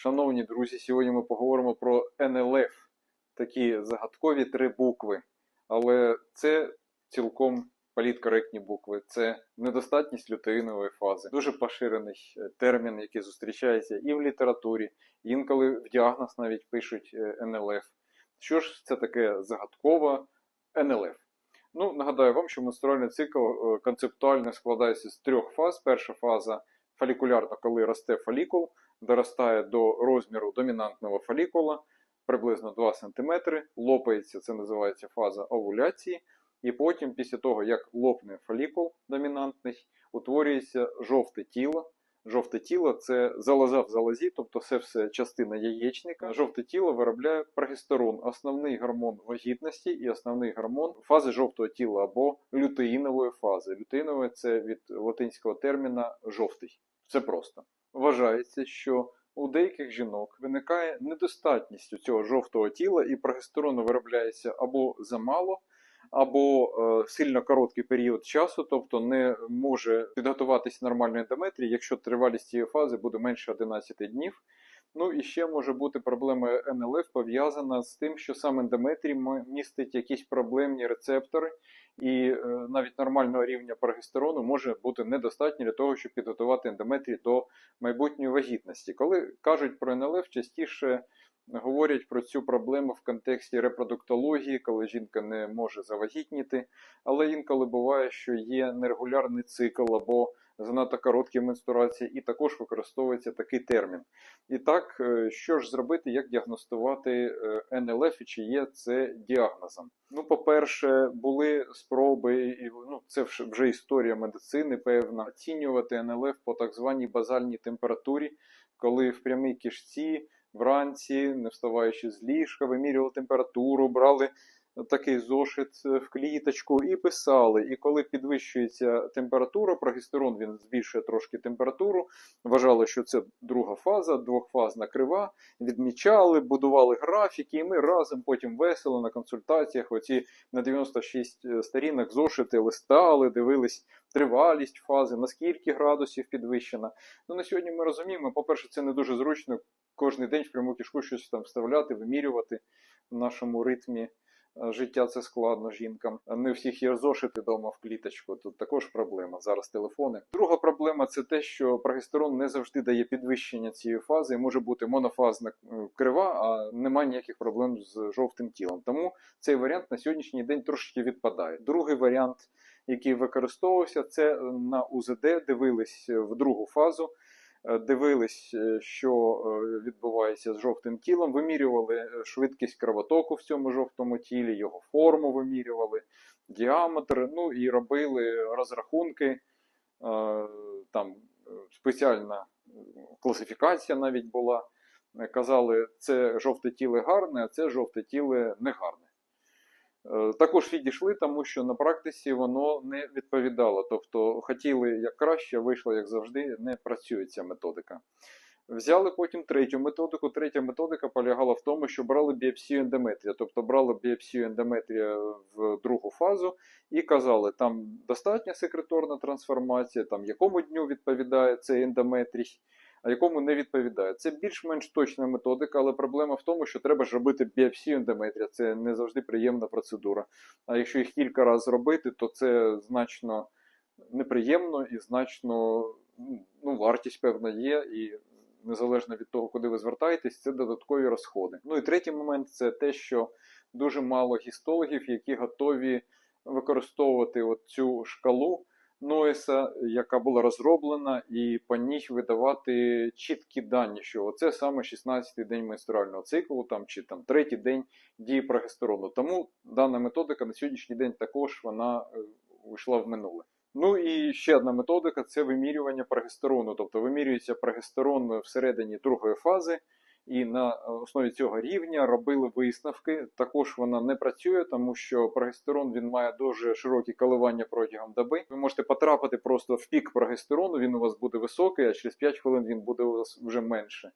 Шановні друзі, сьогодні ми поговоримо про НЛФ, такі загадкові три букви. Але це цілком політкоректні букви. Це недостатність лютеїнової фази. Дуже поширений е, термін, який зустрічається і в літературі, інколи в діагноз навіть пишуть е, НЛФ. Що ж це таке загадкова НЛФ? Ну, нагадаю вам, що менструальний цикл е, концептуально складається з трьох фаз. Перша фаза фолікулярна, коли росте фолікул, доростає до розміру домінантного фолікула, приблизно 2 см, лопається, це називається фаза овуляції. І потім, після того, як лопне фолікул домінантний, утворюється жовте тіло. Жовте тіло це залоза в залозі, тобто це все частина яєчника. Жовте тіло виробляє прогестерон, основний гормон вагітності і основний гормон фази жовтого тіла або лютеїнової фази. Лютеїнове це від латинського терміна жовтий. Це просто. Вважається, що у деяких жінок виникає недостатність у цього жовтого тіла, і прогестерону виробляється або замало, або е, сильно короткий період часу, тобто не може підготуватися нормальної ендометрії, якщо тривалість цієї фази буде менше 11 днів. Ну і ще може бути проблема НЛФ пов'язана з тим, що сам ендометрій містить якісь проблемні рецептори, і е, навіть нормального рівня прогестерону може бути недостатньо для того, щоб підготувати ендометрій до майбутньої вагітності. Коли кажуть про НЛФ, частіше говорять про цю проблему в контексті репродуктології, коли жінка не може завагітніти, але інколи буває, що є нерегулярний цикл або занадто короткі менструації, і також використовується такий термін. І так, е, що ж зробити, як діагностувати е, НЛФ і чи є це діагнозом? Ну, по-перше, були спроби, і ну, це вже історія медицини, певна, оцінювати НЛФ по так званій базальній температурі, коли в прямій кишці вранці, не вставаючи з ліжка, вимірювали температуру, брали такий зошит е, в кліточку і писали. І коли підвищується температура, прогестерон він збільшує трошки температуру. Вважали, що це друга фаза, двохфазна крива. Відмічали, будували графіки, і ми разом потім весело на консультаціях. Оці на 96 сторінок зошити листали, дивились тривалість фази, на скільки градусів підвищена. Ну на сьогодні ми розуміємо, по-перше, це не дуже зручно кожен день в пряму кишку щось там вставляти, вимірювати в нашому ритмі. Е, Життя це складно жінкам. Не всіх є зошити вдома в кліточку. Тут також проблема. Зараз телефони. Друга проблема це те, що прогестерон не завжди дає підвищення цієї фази. Може бути монофазна е, крива, а немає ніяких проблем з жовтим тілом. Тому цей варіант на сьогоднішній день трошки відпадає. Другий варіант, який використовувався, це на УЗД дивились в другу фазу. Е, Дивились, е, що е, відбувається з жовтим тілом, вимірювали швидкість кровотоку в цьому жовтому тілі, його форму вимірювали, діаметр, ну і робили розрахунки. Там спеціальна класифікація навіть була. Казали, це жовте тіле гарне, а це жовте тіле негарне. Е, Також відійшли, тому що на практиці воно не відповідало. Тобто хотіли як краще, вийшло як завжди, не працює ця методика. Взяли потім третю методику. Третя методика полягала в тому, що брали біопсію ендометрія, тобто брали біопсію ендометрія в другу фазу і казали, там достатня секреторна трансформація, там якому дню відповідає цей ендометрій, якому не відповідає. Це більш-менш точна методика, але проблема в тому, що треба ж робити біопсію ендометрія. Це не завжди приємна процедура. А якщо їх кілька разів робити, то це значно неприємно і значно ну, вартість певна є. і Незалежно від того, куди ви звертаєтесь, це додаткові розходи. Ну і третій момент це те, що дуже мало гістологів, які готові використовувати от цю шкалу Нойса, яка була розроблена, і по ній видавати чіткі дані, що це саме 16-й день менструального циклу, там чи там третій день дії прогестерону. Тому дана методика на сьогоднішній день також вона е, вийшла в минуле. Ну і ще одна методика це вимірювання прогестерону. Тобто вимірюється прогестерон всередині другої фази, і на основі цього рівня робили висновки. Також вона не працює, тому що прогестерон він має дуже широкі коливання протягом доби. Ви можете потрапити просто в пік прогестерону, він у вас буде високий, а через 5 хвилин він буде у вас вже менше.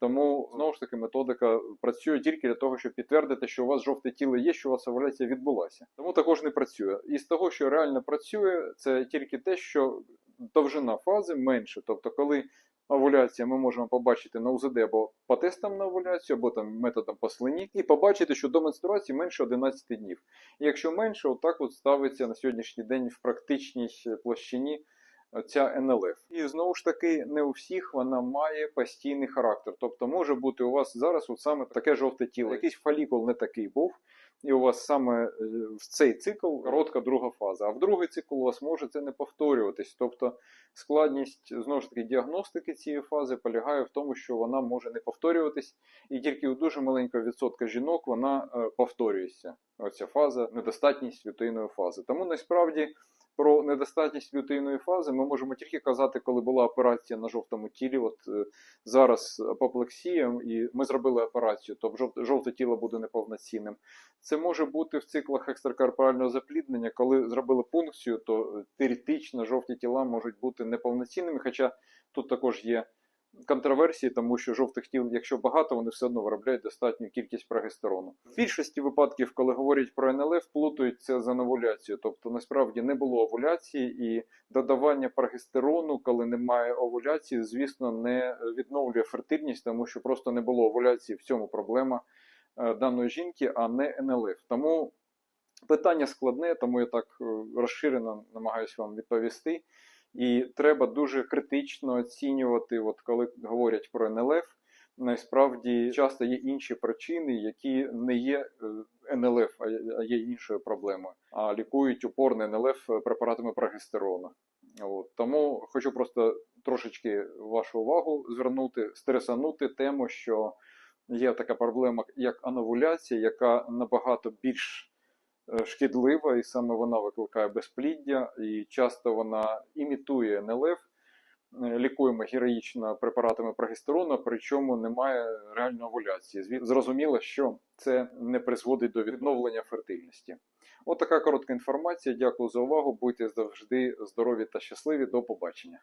Тому знову ж таки методика працює тільки для того, щоб підтвердити, що у вас жовте тіло є, що у вас овуляція відбулася. Тому також не працює. І з того, що реально працює, це тільки те, що довжина фази менше. Тобто, коли овуляція ми можемо побачити на УЗД або по тестам на овуляцію, або там методом по слині, і побачити, що до менструації менше 11 днів. І якщо менше, отак от ставиться на сьогоднішній день в практичній площині ця НЛФ. І знову ж таки, не у всіх вона має постійний характер. Тобто може бути у вас зараз от саме таке жовте тіло. Якийсь фолікул не такий був, і у вас саме е, в цей цикл коротка друга фаза. А в другий цикл у вас може це не повторюватись. Тобто складність знову ж таки діагностики цієї фази полягає в тому, що вона може не повторюватись, і тільки у дуже маленького відсотка жінок вона е, повторюється. Оця фаза, недостатність лютейної фази. Тому насправді. Про недостатність лютейної фази ми можемо тільки казати, коли була операція на жовтому тілі. От е, зараз апоплексія, і ми зробили операцію, то жовте, тіло буде неповноцінним. Це може бути в циклах екстракорпорального запліднення, коли зробили пункцію, то теоретично жовті тіла можуть бути неповноцінними. Хоча тут також є контроверсії, тому що жовтих тіл, якщо багато, вони все одно виробляють достатню кількість прогестерону. В більшості випадків, коли говорять про НЛФ, плутають це з овуляцією. Тобто насправді не було овуляції і додавання прогестерону, коли немає овуляції, звісно, не відновлює фертильність, тому що просто не було овуляції. В цьому проблема е, даної жінки, а не НЛФ. Тому питання складне, тому я так е, розширено намагаюся вам відповісти. І треба дуже критично оцінювати, от коли говорять про НЛФ. Насправді часто є інші причини, які не є е, НЛФ, а є- іншою проблемою, а лікують упорне НЛФ препаратами прогестерону. От. Тому хочу просто трошечки вашу увагу звернути, стресанути тему, що є така проблема, як ановуляція, яка набагато більш шкідлива, і саме вона викликає безпліддя, і часто вона імітує НЛФ. Е, Лікуємо героїчно препаратами прогестерону, причому немає реальної овуляції. Зрозуміло, що це не призводить до відновлення фертильності. От така коротка інформація. Дякую за увагу. Будьте завжди здорові та щасливі. До побачення.